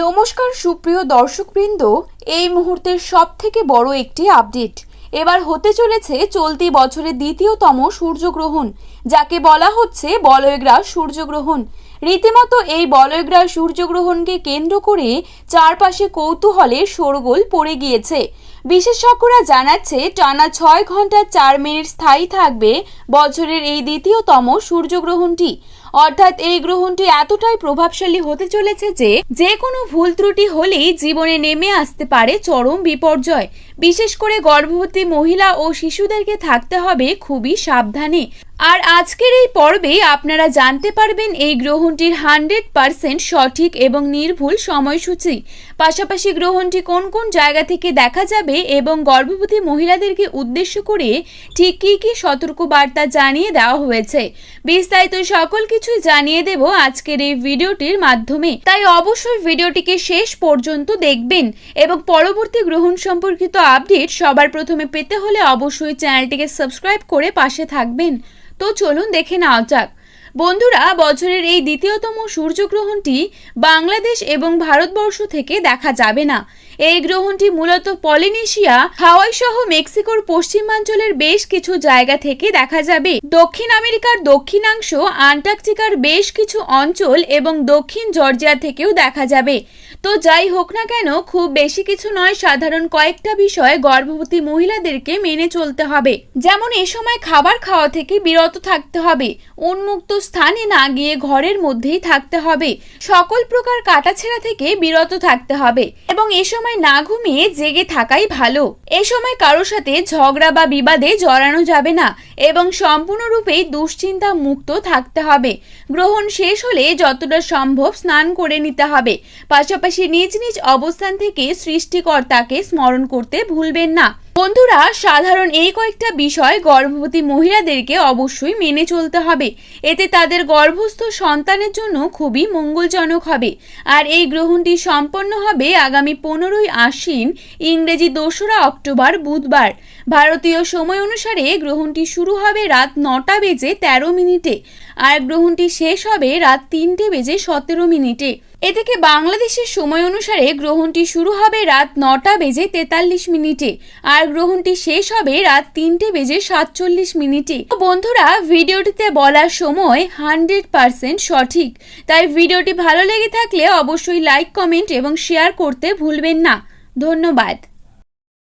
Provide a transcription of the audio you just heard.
নমস্কার, সুপ্রিয় দর্শকবৃন্দ। এই মুহূর্তের সব থেকে বড় একটি আপডেট। এবার হতে চলেছে চলতি বছরের দ্বিতীয়তম সূর্যগ্রহণ, যাকে বলা হচ্ছে বলয়গ্রাস সূর্যগ্রহণ। রীতিমতো এই বলয়গ্রাস সূর্যগ্রহণকে কেন্দ্র করে চারপাশে কৌতূহলে শোরগোল পড়ে গিয়েছে। বিশেষজ্ঞরা জানাচ্ছে, টানা ছয় ঘণ্টা চার মিনিট স্থায়ী থাকবে বছরের এই দ্বিতীয়তম সূর্যগ্রহণটি। অর্থাৎ এই গ্রহণটি এতটাই প্রভাবশালী হতে চলেছে যে যে কোনো ভুল ত্রুটি হলেই জীবনে নেমে আসতে পারে চরম বিপর্যয়। বিশেষ করে গর্ভবতী মহিলা ও শিশুদেরকে থাকতে হবে খুবই সাবধানে। আর আজকের এই পর্বে আপনারা জানতে পারবেন এই গ্রহণটির হান্ড্রেড পারসেন্ট সঠিক এবং নির্ভুল সময়সূচি। পাশাপাশি গ্রহণটি কোন কোন জায়গা থেকে দেখা যাবে এবং গর্ভবতী মহিলাদেরকে উদ্দেশ্য করে ঠিক কী কী সতর্কবার্তা জানিয়ে দেওয়া হয়েছে। বিস্তারিত সকল কিছুই জানিয়ে দেব আজকের এই ভিডিওটির মাধ্যমে। তাই অবশ্যই ভিডিওটিকে শেষ পর্যন্ত দেখবেন এবং পরবর্তী গ্রহণ সম্পর্কিত আপডেট সবার প্রথমে পেতে হলে অবশ্যই চ্যানেলটিকে সাবস্ক্রাইব করে পাশে থাকবেন। তো চলুন দেখে নেওয়া যাক। বন্ধুরা, বছরের এই দ্বিতীয়তম সূর্যগ্রহণটি বাংলাদেশ এবং ভারতবর্ষ থেকে দেখা যাবে না। এই গ্রহণটি মূলত পলিনেশিয়া হাওয়াই সহ মেক্সিকোর পশ্চিমাঞ্চলের বেশ কিছু জায়গা থেকে দেখা যাবে। দক্ষিণ আমেরিকার দক্ষিণাংশ, আন্টার্কটিকার বেশ কিছু অঞ্চল এবং দক্ষিণ জর্জিয়া থেকেও দেখা যাবে। তো যাই হোক না কেন, খুব বেশি কিছু নয়, সাধারণ কয়েকটা বিষয় গর্ভবতী মহিলাদেরকে মেনে চলতে হবে। যেমন এ সময় খাবার খাওয়া থেকে বিরত থাকতে হবে, উন্মুক্ত স্থানে না গিয়ে ঘরের মধ্যেই থাকতে হবে। সকল প্রকার কাটাছেঁড়া থেকে বিরত থাকতে হবে। এবং এ সময় না ঘুমিয়ে জেগে থাকাই ভালো। এ সময় কারোর সাথে ঝগড়া বা বিবাদে জড়ানো যাবে না এবং সম্পূর্ণরূপেই দুশ্চিন্তা মুক্ত থাকতে হবে। গ্রহণ শেষ হলে যতটা সম্ভব স্নান করে নিতে হবে। পাশাপাশি নিজ নিজ অবস্থান থেকে সৃষ্টিকর্তাকে স্মরণ করতে ভুলবেন না। বন্ধুরা, সাধারণ এই কয়েকটা বিষয় গর্ভবতী মহিলাদেরকে অবশ্যই মেনে চলতে হবে। এতে তাদের গর্ভস্থ সন্তানের জন্য খুবই মঙ্গলজনক হবে। আর এই গ্রহণটি সম্পন্ন হবে আগামী পনেরোই আশ্বিন, ইংরেজি দোসরা অক্টোবর, বুধবার। ভারতীয় সময় অনুসারে গ্রহণটি শুরু হবে রাত নটা বেজে তেরো মিনিটে আর গ্রহণটি শেষ হবে রাত তিনটে বেজে সতেরো মিনিটে। এ থেকে বাংলাদেশের সময় অনুসারে গ্রহণটি শুরু হবে রাত নটা বেজে তেতাল্লিশ মিনিটে আর গ্রহণটি শেষ হবে রাত তিনটে বেজে সাতচল্লিশ মিনিটে। বন্ধুরা, ভিডিওটিতে বলার সময় হান্ড্রেড পারসেন্ট সঠিক। তাই ভিডিওটি ভালো লেগে থাকলে অবশ্যই লাইক, কমেন্ট এবং শেয়ার করতে ভুলবেন না। ধন্যবাদ।